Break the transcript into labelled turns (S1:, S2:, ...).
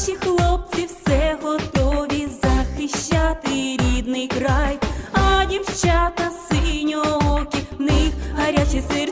S1: наші хлопці все готові захищати рідний край, а дівчата синьоокі в них гарячий серця.